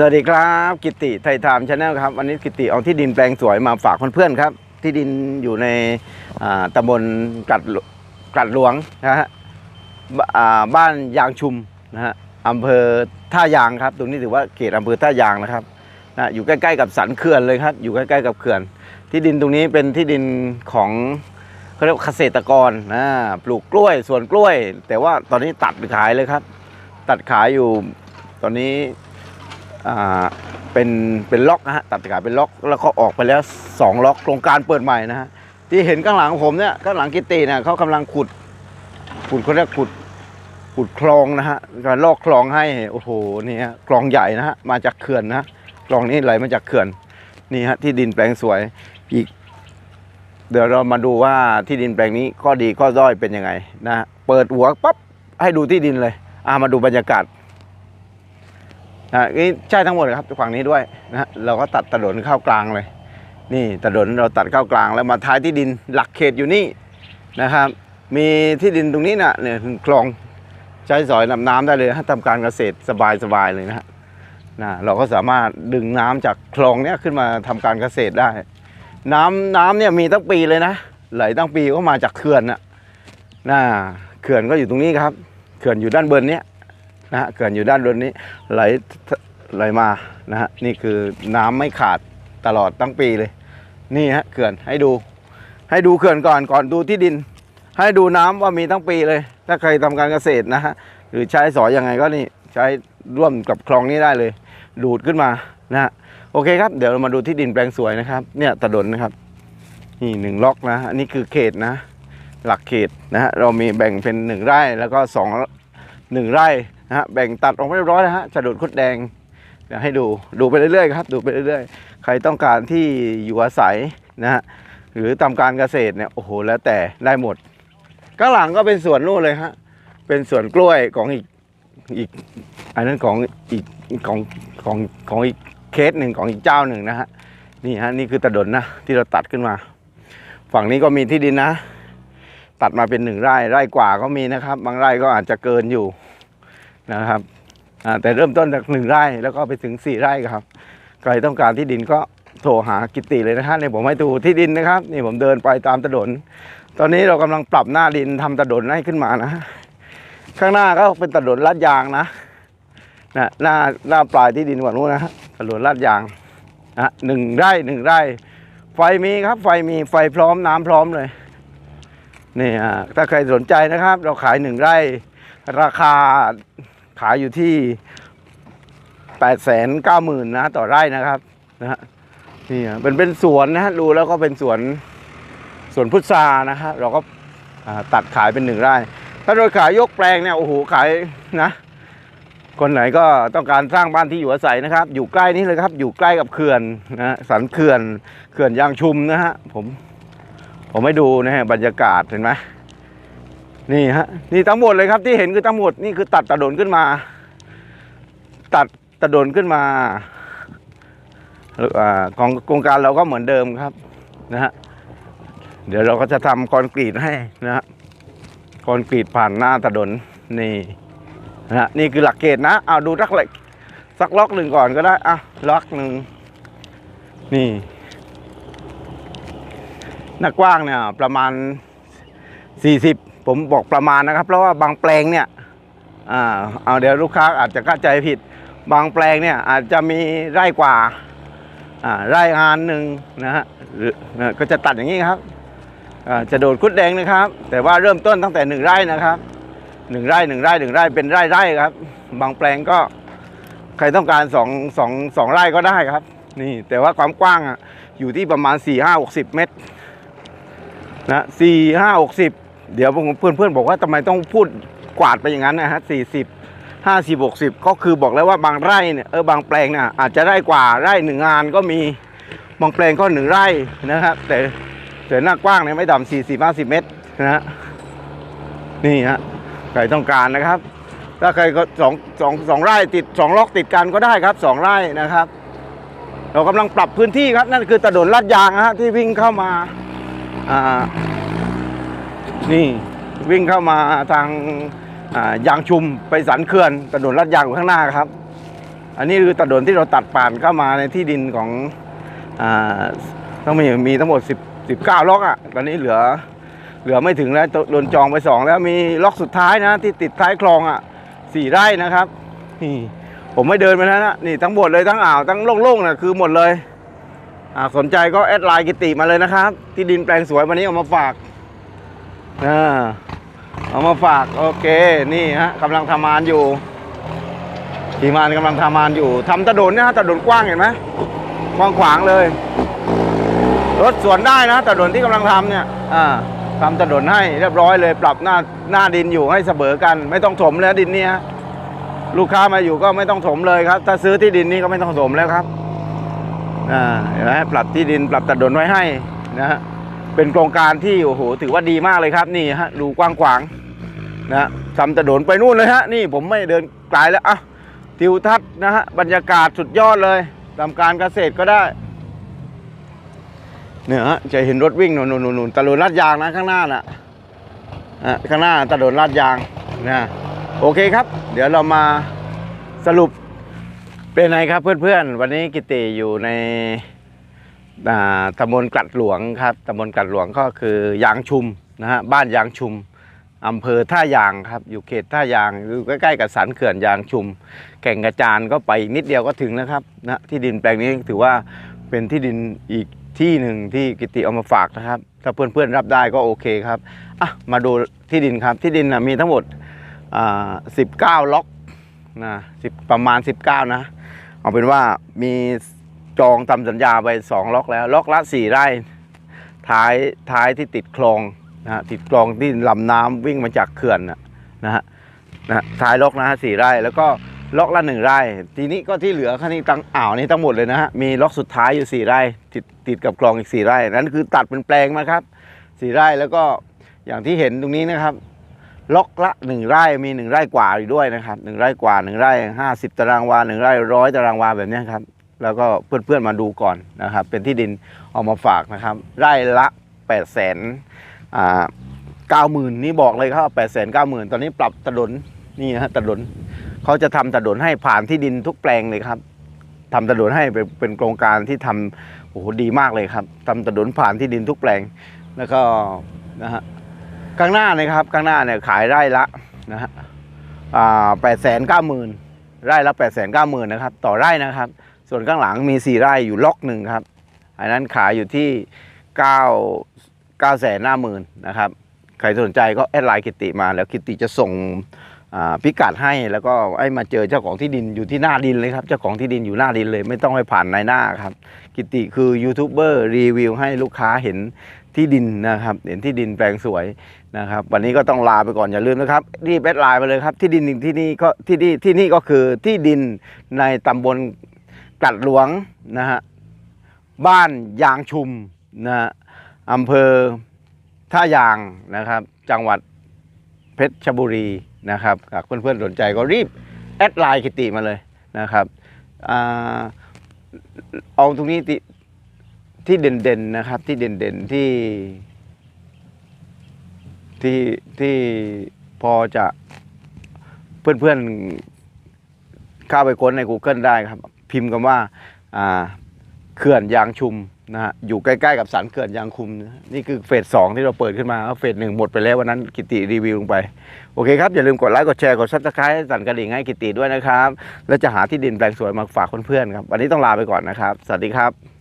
สวัสดีครับ กิติไทยไทม์ชาแนลครับ วันนี้กิติเอาที่ดินแปลงสวยมาฝากเพื่อนๆครับ ที่ดินอยู่ในตำบลกัดกัดหลวงนะฮะบ้านยางชุมนะฮะอำเภอท่ายางครับ ตรงนี้ถือว่าเขตอำเภอท่ายางนะครับนะอยู่ใกล้ๆกับสันเขื่อนเลยครับ อยู่ใกล้ๆกับเขื่อน ที่ดินตรงนี้เป็นที่ดินของเขาเรียกว่าเกษตรกรนะปลูกกล้วยสวนกล้วย แต่ว่าตอนนี้ตัดขายเลยครับ ตัดขายอยู่ตอนนี้ เป็นเป็นล็อกนะฮะตัดขาเป็นล็อกแล้วก็ออกไปแล้วสองล็อกโครงการเปิดใหม่นะฮะที่เห็นข้างหลังผมเนี่ยข้างหลังกิตติเนี่ยเขากำลังขุดขุดเขาเรียกขุดขุดคลองนะฮะการลอกคลองให้โอ้โหนี่ฮะคลองใหญ่นะฮะมาจากเขื่อนนะคลองนี้ไหลมาจากเขื่อนนี่ฮะที่ดินแปลงสวยอีก เดี๋ยวเรามาดูว่าที่ดินแปลงนี้ข้อดีข้อด้อยเป็นยังไงนะฮะเปิดหัวปั๊บให้ดูที่ดินเลยอามาดูบรรยากาศ อ่านี่ใช่ทั้งหมดครับฝั่งนี้ด้วยนะฮะเราก็ตัดถนนเข้ากลางเลย นี่ถนนเราตัดเข้ากลางแล้วมาท้ายที่ดินหลักเขตอยู่นี่นะครับ มีที่ดินตรงนี้นะเนี่ยคลองใช้สอยนำน้ำได้เลยทำการเกษตรสบายๆเลยนะฮะนะเราก็สามารถดึงน้ำจากคลองเนี้ยขึ้นมาทำการเกษตรได้ น้ำน้ำเนี่ยมีตั้งปีเลยนะไหลตั้งปีก็มาจากเขื่อนน่ะนะเขื่อนก็อยู่ตรงนี้ครับ เขื่อนอยู่ด้านบนเนี้ย นะฮะเขื่อนอยู่ด้านบนนี้ไหลไหลมานะฮะนี่คือน้ำไม่ขาดตลอดทั้งปีเลย นี่ฮะเขื่อนให้ดู ให้ดูเขื่อนก่อนก่อนดูที่ดิน ให้ดูน้ำว่ามีทั้งปีเลย ถ้าใครทำการเกษตรนะฮะหรือใช้สอยยังไงก็นี่ใช้ร่วมกับคลองนี้ได้เลย ดูดขึ้นมานะฮะโอเคครับ เดี๋ยวเรามาดูที่ดินแปลงสวยนะครับ เนี่ยตะดนนะครับ นี่หนึ่งล็อกนะ อันนี้คือเขตนะ หลักเขตนะฮะเรามีแบ่งเป็นหนึ่งไร่แล้วก็สองหนึ่งไร่ นะฮะแบ่งตัดออกมาเรียบร้อยแล้วฮะฉะดุดคดแดงเดี๋ยวให้ดูดูไปเรื่อยๆครับดูไปเรื่อยๆ ใครต้องการที่อยู่อาศัยนะฮะหรือทำการเกษตรเนี่ยโอ้โหแล้วแต่ได้หมดข้างหลังก็เป็นสวนนู่นเลยฮะเป็นสวนกล้วยของอีกอีกอันนั้นของอีกของของของอีกเคสหนึ่งของอีกเจ้าหนึ่งนะฮะนี่ฮะนี่คือตะดนนะที่เราตัดขึ้นมา ฝั่งนี้ก็มีที่ดินนะ ตัดมาเป็นหนึ่งไร่ไร่กว่าก็มีนะครับ บางไร่ก็อาจจะเกินอยู่ นะครับแต่เริ่มต้นจากหนึ่งไร่แล้วก็ไปถึงสี่ไร่ครับใครต้องการที่ดินก็โทรหากิตติเลยนะฮะเนี่ยผมให้ดูที่ดินนะครับนี่ผมเดินไปตามถนน ตอนนี้เรากำลังปรับหน้าดินทำถนนให้ขึ้นมานะ ข้างหน้าก็เป็นถนนลาดยางนะนะหน้าหน้าปลายที่ดินกว่านู้นนะฮะถนนลาดยางนะหนึ่งไร่หนึ่งไร่ ไฟมีครับ ไฟมีไฟพร้อมน้ำพร้อมเลยนี่อะถ้าใครสนใจนะครับ เราขายหนึ่งไร่ ราคา ขายอยู่ที่8ปดแสนเก้าหมื่นนะ ต่อไร่นะครับนะฮะนี่เป็นเป็นสวนนะฮะดูแล้วก็เป็นสวนสวนพุทรานะฮะเราก็ตัดขายเป็นหนึ่งไร่ ถ้าโดยขายยกแปลงเนี่ยโอ้โหขายนะ คนไหนก็ต้องการสร้างบ้านที่อยู่อาศัยนะครับ อยู่ใกล้นี้เลยครับ อยู่ใกล้กับเขื่อนนะฮะสันเขื่อนเขื่อนยางชุมนะฮะผมผมให้ดูนะฮะบรรยากาศเห็นไหม นี่ฮะนี่ทั้งหมดเลยครับที่เห็นคือทั้งหมดนี่คือตัดตะดนขึ้นมา ตัดตะดนขึ้นมาแล้วอ่าของโครงการเราก็เหมือนเดิมครับนะฮะเดี๋ยวเราก็จะทำคอนกรีตให้นะฮะคอนกรีตผ่านหน้าตะดนนี่นะฮะนี่คือหลักเกณฑ์นะเอาดูสักเลยสักล็อกหนึ่งก่อนก็ได้อะล็อกหนึ่งนี่หน้ากว้างเนี่ยประมาณ 40 ผมบอกประมาณนะครับ เพราะว่าบางแปลงเนี่ยอ่าเอาเดี๋ยวลูกค้าอาจจะเข้าใจผิด บางแปลงเนี่ยอาจจะมีไร่กว่าอ่าไร่งานหนึ่งนะฮะหรือก็จะตัดอย่างนี้ครับอ่าจะโดดคุดแดงนะครับ แต่ว่าเริ่มต้นตั้งแต่หนึ่งไร่นะครับหนึ่งไร่หนึ่งไร่หนึ่งไร่เป็นไร่ไร่ครับ บางแปลงก็ใครต้องการสองสองสองไร่ก็ได้ครับ นี่แต่ว่าความกว้างอะอยู่ที่ประมาณ4 5 60เมตรนะสี่ห้าหกสิบ เดี๋ยวเพื่อนเพื่อนๆบอกว่าทำไมต้องพูดกวาดไปอย่างนั้นนะฮะสี่สิบห้าสิบหกสิบก็คือบอกแล้วว่าบางไร่เนี่ยเออบางแปลงเนี่ยอาจจะได้กว่าไร่หนึ่งงานก็มีบางแปลงก็หนึ่งไร่นะครับ แต่แต่หน้ากว้างเนี่ยไม่ต่ำสี่สิบห้าสิบเมตรนะฮะนี่ฮะใครต้องการนะครับ ถ้าใครก็สองสองสองไร่ติดสองล็อกติดกันก็ได้ครับสองไร่นะครับ เรากำลังปรับพื้นที่ครับนั่นคือถนนลาดยางนะฮะที่วิ่งเข้ามาอ่า นี่วิ่งเข้ามาทางยางชุมไปสันเขื่อนถนนลาดยางอยู่ข้างหน้าครับ อันนี้คือถนนที่เราตัดผ่านเข้ามาในที่ดินของอต้องมีมีทั้งหมด 10 19ล็อกอะตอนนี้เหลือเหลือไม่ถึงแล้วโดนจองไปสองแล้วมีล็อกสุดท้ายนะ ที่ติดท้ายคลองอะสี่ไร่นะครับนี่ผมไม่เดินไปแล้วนะนี่ทั้งหมดเลยทั้งอ่าวทั้งโล่งๆนะคือหมดเลยสนใจก็แอดไลน์กิติมาเลยนะครับ ที่ดินแปลงสวยวันนี้เอามาฝาก อ่าเอามาฝากโอเคนี่ฮะกำลังทำงานอยู่ทีมงานกำลังทำงานอยู่ทำถนนนะฮะถนนกว้างเห็นไหมกว้างขวางเลย รถสวนได้นะถนนที่กำลังทำเนี่ยอ่าทำถนนให้เรียบร้อยเลย ปรับหน้าหน้าดินอยู่ให้เสมอกัน ไม่ต้องถมแล้วดินเนี้ยลูกค้ามาอยู่ก็ไม่ต้องถมเลยครับ ถ้าซื้อที่ดินนี้ก็ไม่ต้องถมแล้วครับอ่าเห็นไหมปรับที่ดินปรับถนนไว้ให้นะฮะ เป็นโครงการที่โอ้โหถือว่าดีมากเลยครับนี่ฮะดูกว้างขวางนะทำถนนไปนู่นเลยฮะนี่ผมไม่เดินไกลแล้วอะทิวทัศน์นะฮะบรรยากาศสุดยอดเลยทำการเกษตรก็ได้เนี่ยฮะจะเห็นรถวิ่งหนุนหนุนหนุนตะลุนลาดยางนะข้างหน้าน่ะอะข้างหน้าตะลุนลาดยางนะโอเคครับ เดี๋ยวเรามาสรุปเป็นไงครับเพื่อนๆ วันนี้กิติอยู่ใน ตำบลกลัดหลวงครับตำบลกลัดหลวงก็คือยางชุมนะฮะบ้านยางชุมอำเภอท่ายางครับ อยู่เขตท่ายางอยู่ใกล้ๆกับสันเขื่อนยางชุม แก่งกระจานก็ไปนิดเดียวก็ถึงนะครับนะที่ดินแปลงนี้ถือว่าเป็นที่ดินอีกที่หนึ่งที่กิติเอามาฝากนะครับ ถ้าเพื่อนๆรับได้ก็โอเคครับอะมาดูที่ดินครับที่ดินนะมีทั้งหมดอ่า19ล็อกนะสิบประมาณ 19 นะ เอาเป็นว่ามี จองทำสัญญาไป2ล็อกแล้ว ล็อกละ4ไร่ ท้ายท้ายที่ติดคลองนะฮะติดคลองที่ลำน้ำวิ่งมาจากเขื่อนนะนะฮะนะท้ายล็อกนะฮะสี่ไร่ แล้วก็ล็อกละหนึ่งไร่ ทีนี้ก็ที่เหลือค่นี้ตั้งอ่าวนี้ทั้งหมดเลยนะฮะ มีล็อกสุดท้ายอยู่สี่ไร่ ติดติดกับคลองอีกสี่ไร่ นั่นคือตัดเป็นแปลงมาครับสี่ไร่แล้วก็อย่างที่เห็นตรงนี้นะครับ ล็อกละหนึ่งไร่มีหนึ่งไร่กว่าอยู่ด้วยนะครับหนึ่งไร่กว่าหนึ่งไร่ห้าสิบตารางวาหนึ่งไร่ร้อยตารางวาแบบนี้ครับ แล้วก็เพื่อนๆมาดูก่อนนะครับ เป็นที่ดินเอามาฝากนะครับไร่ละแปดแสนอ่าเก้าหมื่นนี่บอกเลยครับแปดแสนเก้าหมื่นตอนนี้ปรับถนนนี่นะฮะถนนเขาจะทำถนนให้ผ่านที่ดินทุกแปลงเลยครับทำถนนให้เป็นเป็นโครงการที่ทำโอ้โหดีมากเลยครับทำถนนผ่านที่ดินทุกแปลง แล้วก็นะฮะข้างหน้านะครับข้างหน้าเนี่ยขายไร่ละนะฮะแปดแสนเก้าหมื่นไร่ละแปดแสนเก้าหมื่นนะครับ ต่อไร่นะครับ ส่วนข้างหลังมีสี่ไร่อยู่ล็อกหนึ่งครับ อันนั้นขายอยู่ที่เก้าแสนห้าหมื่นนะครับ ใครสนใจก็แอดไลน์กิติมาแล้วกิติจะส่งพิกัดให้แล้วก็ให้มาเจอเจ้าของที่ดินอยู่ที่หน้าดินเลยครับ เจ้าของที่ดินอยู่หน้าดินเลย ไม่ต้องไปผ่านนายหน้าครับ กิติคือยูทูบเบอร์รีวิวให้ลูกค้าเห็นที่ดินนะครับ เห็นที่ดินแปลงสวยนะครับ วันนี้ก็ต้องลาไปก่อนอย่าลืมนะครับรีบแอดไลน์มาเลยครับที่ดินที่นี่ก็ที่นี่ที่นี่ก็คือที่ดินในตำบล กัดหลวงนะฮะบ้านยางชุมนะฮะอำเภอท่ายางนะครับ จังหวัดเพชรบุรีนะครับหากเพื่อนๆสนใจก็รีบแอดไลน์กิติมาเลยนะครับเอาตรงนี้ที่ที่เด่นๆนะครับที่เด่นๆที่ที่ที่พอจะเพื่อนๆเข้าไปค้นใน Google ได้ครับ พิมพ์คำว่าว่าเขื่อนยางชุมนะฮะอยู่ใกล้ๆกับสันเขื่อนยางคุมนะนี่คือเฟสสองที่เราเปิดขึ้นมาเฟสหนึ่งหมดไปแล้ววันนั้นกิติรีวิวลงไป โอเคครับ อย่าลืมกดไลค์กดแชร์กดซับสไครต์สั่นกระดิ่งให้กิติด้วยนะครับ แล้วจะหาที่ดินแปลงสวยมาฝากเพื่อนๆครับ วันนี้ต้องลาไปก่อนนะครับ สวัสดีครับ